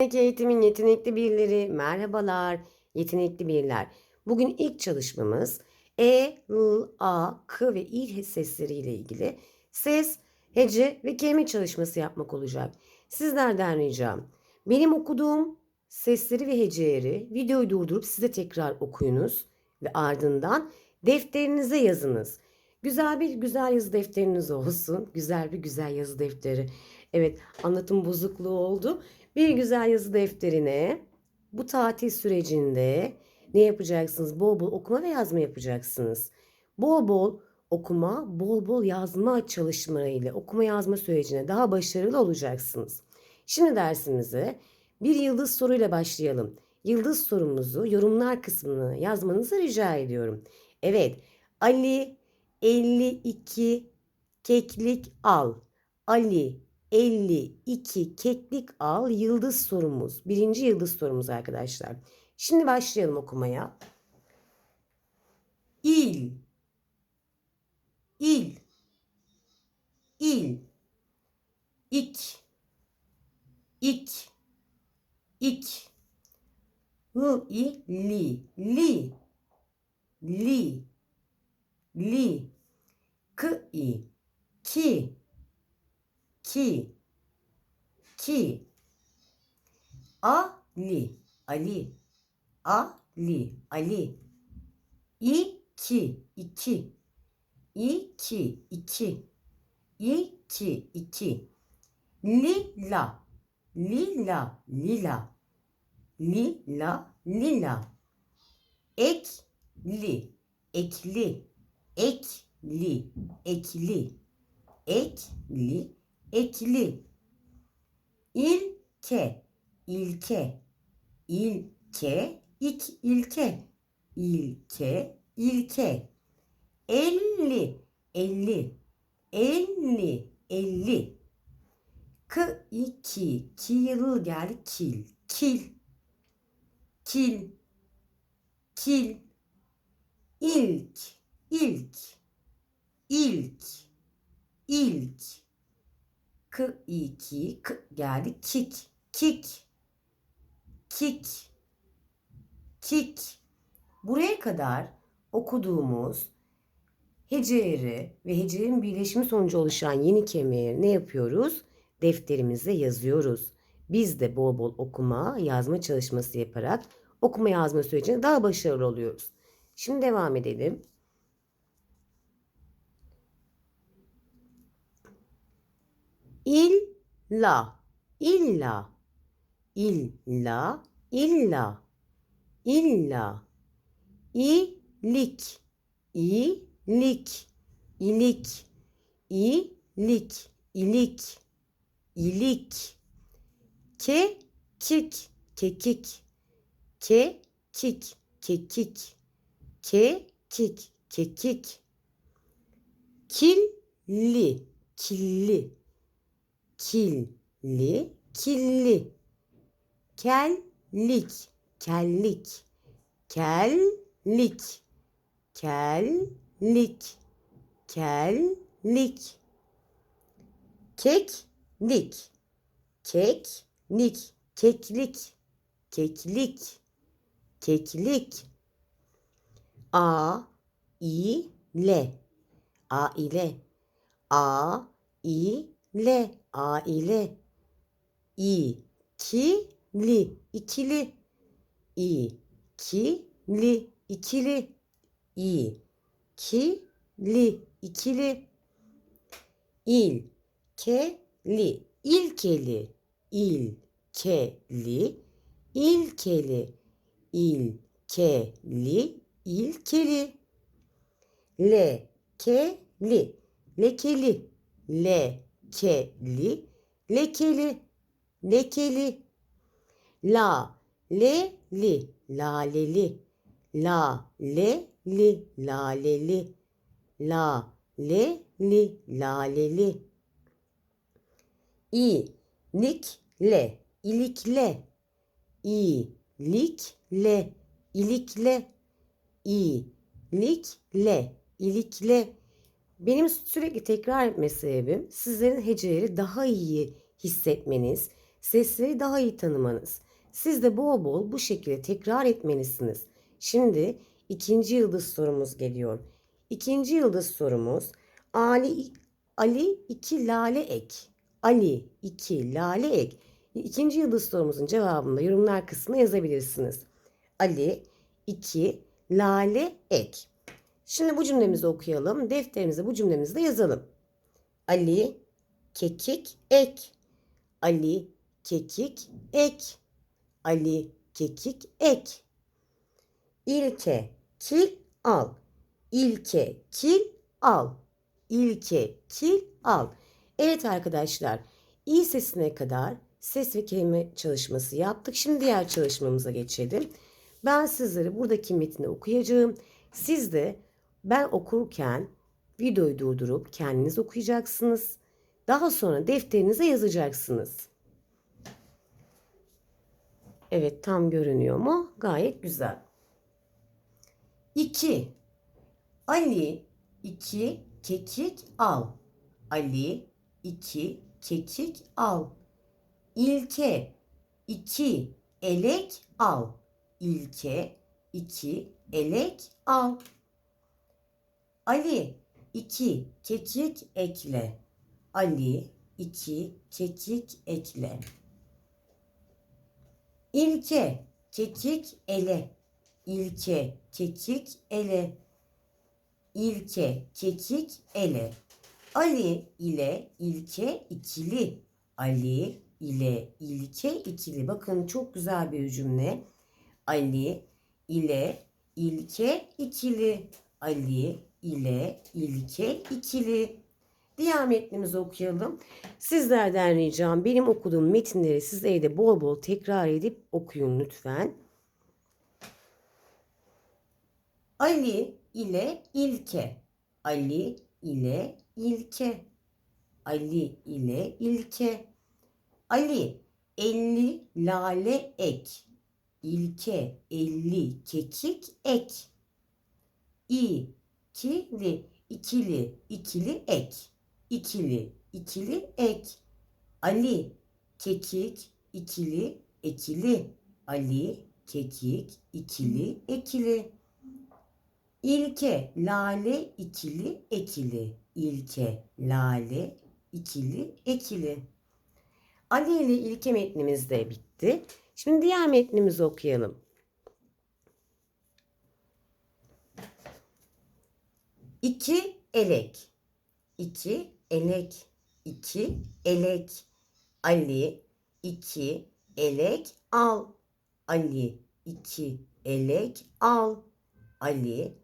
Yetenek eğitimin yetenekli birleri, merhabalar yetenekli birler. Bugün ilk çalışmamız E, L, A, K ve İ sesleriyle ilgili ses, hece ve kelime çalışması yapmak olacak. Sizlerden ricam benim okuduğum sesleri ve heceleri videoyu durdurup size tekrar okuyunuz ve ardından defterinize yazınız. Güzel bir güzel yazı defteriniz olsun. Güzel bir güzel yazı defteri. Evet anlatım bozukluğu oldu. Bir güzel yazı defterine bu tatil sürecinde ne yapacaksınız? Bol bol okuma ve yazma yapacaksınız. Bol bol okuma, bol bol yazma çalışmalarıyla okuma yazma sürecine daha başarılı olacaksınız. Şimdi dersimize bir yıldız soruyla başlayalım. Yıldız sorumuzu yorumlar kısmına yazmanızı rica ediyorum. Evet, Ali 52 keklik al. Ali 52 keklik al yıldız sorumuz. Birinci yıldız sorumuz arkadaşlar. Şimdi başlayalım okumaya. İl. İl. İl. İk. İk. İk. Hı i li. Li. Li. Li. Kı i. Ki ki. Ki. Ali. Ali. Ali. Ali. İki. İki. İki. İki. İki. İki. Lila. Lila. Lila. Lila. Lila. Ekli. Ekli. Ekli. Ekli. Ekli ekli. İlke. İlke. İlke. İk ilke. İlke. İlke. Elli. Elli. Elli. Elli. K iki. Kil gel kil. Kil. Kil. Kil. İlk. İlk. İlk. İlk k iki k geldi kik kik kik kik buraya kadar okuduğumuz heceleri ve hecelerin birleşimi sonucu oluşan yeni kelimeleri ne yapıyoruz? Defterimize yazıyoruz. Biz de bol bol okuma, yazma çalışması yaparak okuma yazma sürecinde daha başarılı oluyoruz. Şimdi devam edelim. İlla, illa, illa, illa, illa, ilik, ilik, ilik, ilik, ilik, ilik, kekik, kekik, kekik, kekik, kekik, kekik, killi, killi, killi, killi, kellik, kellik, kellik, kellik, kellik, keklik, keklik, keklik, keklik, keklik, a, i, le, a ile, a, i, le, aile, ikili, ikili, ikili, ikili, ikili, ikili, ilkeli, ilkeli, ilkeli, ilkeli, ilkeli, ilkeli, lekeli, lekeli, lekeli, lekeli, lekeli, la, leli, laleli, la, leli, laleli, la, leli, laleli, ilikle, ilikle, ilikle, ilikle, ilikle, ilikle. Benim sürekli tekrar etme sebebim sizlerin heceleri daha iyi hissetmeniz, sesleri daha iyi tanımanız. Siz de bol bol bu şekilde tekrar etmelisiniz. Şimdi ikinci yıldız sorumuz geliyor. İkinci yıldız sorumuz Ali, Ali iki lale ek. Ali iki lale ek. İkinci yıldız sorumuzun cevabını yorumlar kısmına yazabilirsiniz. Ali iki lale ek. Şimdi bu cümlemizi okuyalım. Defterimize bu cümlemizi de yazalım. Ali kekik ek. Ali kekik ek. Ali kekik ek. İlke kil al. İlke kil al. İlke kil al. Evet arkadaşlar i sesine kadar ses ve kelime çalışması yaptık. Şimdi diğer çalışmamıza geçelim. Ben sizlere buradaki metni okuyacağım. Siz de ben okurken videoyu durdurup kendiniz okuyacaksınız. Daha sonra defterinize yazacaksınız. Evet tam görünüyor mu? Gayet güzel. 2. Ali 2 kekik al. Ali 2 kekik al. İlke 2 elek al. İlke 2 elek al. Ali 2 kekik ekle. Ali 2 kekik ekle. İlke kekik ele. İlke kekik ele. İlke kekik ele. Ali ile ilke ikili. Ali ile ilke ikili. Bakın çok güzel bir cümle. Ali ile ilke ikili. Ali ile ilke ikili. Diğer metnimizi okuyalım. Sizlerden ricam benim okuduğum metinleri siz evde bol bol tekrar edip okuyun lütfen. Ali ile ilke. Ali ile ilke. Ali ile ilke. Ali 50 lale ek. İlke 50 kekik ek. İkili ikili ikili ek. İkili ikili ek. Ali kekik ikili ekili. Ali kekik ikili ekili. İlke lale ikili ekili. İlke lale ikili ekili. Ali ile ilke metnimiz de bitti. Şimdi diğer metnimizi okuyalım. İki elek. İki elek. İki elek. Ali iki elek al. Ali iki elek al. Ali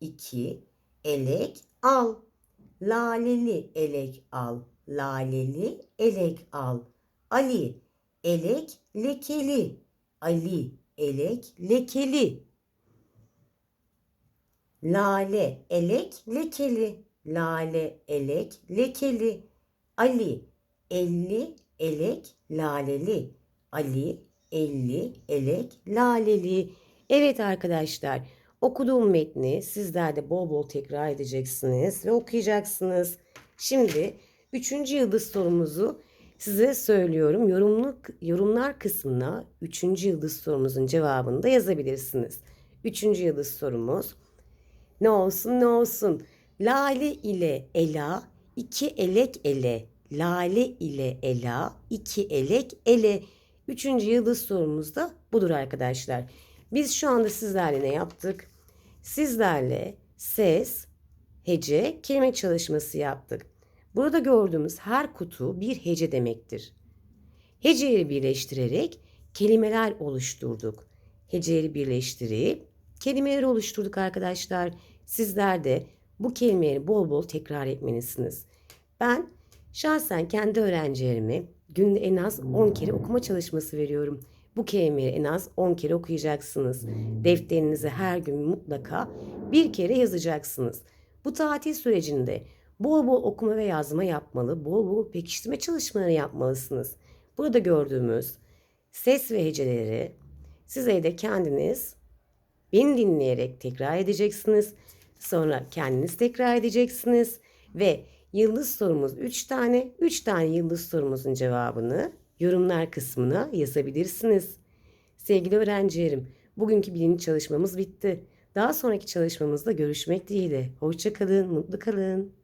iki elek al. Laleli elek al. Laleli elek al. Ali elek lekeli. Ali elek lekeli. Lale elek lekeli. Lale elek lekeli. Ali elli elek laleli. Ali elli elek laleli. Evet arkadaşlar okuduğum metni sizler de bol bol tekrar edeceksiniz ve okuyacaksınız. Şimdi üçüncü yıldız sorumuzu size söylüyorum. Yorumluk, yorumlar kısmına üçüncü yıldız sorumuzun cevabını da yazabilirsiniz. Üçüncü yıldız sorumuz ne olsun ne olsun. Lale ile Ela iki elek ele. Lale ile Ela iki elek ele. Üçüncü yıldız sorumuz da budur arkadaşlar. Biz şu anda sizlerle ne yaptık? Sizlerle ses, hece, kelime çalışması yaptık. Burada gördüğümüz her kutu bir hece demektir. Heceleri birleştirerek kelimeler oluşturduk. Heceleri birleştirip kelimeler oluşturduk arkadaşlar. Sizler de bu kelimeleri bol bol tekrar etmelisiniz. Ben şahsen kendi öğrencilerime günde en az 10 kere okuma çalışması veriyorum. Bu kelimeyi en az 10 kere okuyacaksınız. Defterinize her gün mutlaka bir kere yazacaksınız. Bu tatil sürecinde bol bol okuma ve yazma yapmalı, bol bol pekiştirme çalışmaları yapmalısınız. Burada gördüğümüz ses ve heceleri siz evde kendiniz beni dinleyerek tekrar edeceksiniz. Sonra kendiniz tekrar edeceksiniz ve yıldız sorumuz 3 tane. 3 tane yıldız sorumuzun cevabını yorumlar kısmına yazabilirsiniz. Sevgili öğrencilerim, bugünkü bilinç çalışmamız bitti. Daha sonraki çalışmamızda görüşmek dileğiyle. Hoşça kalın, mutlu kalın.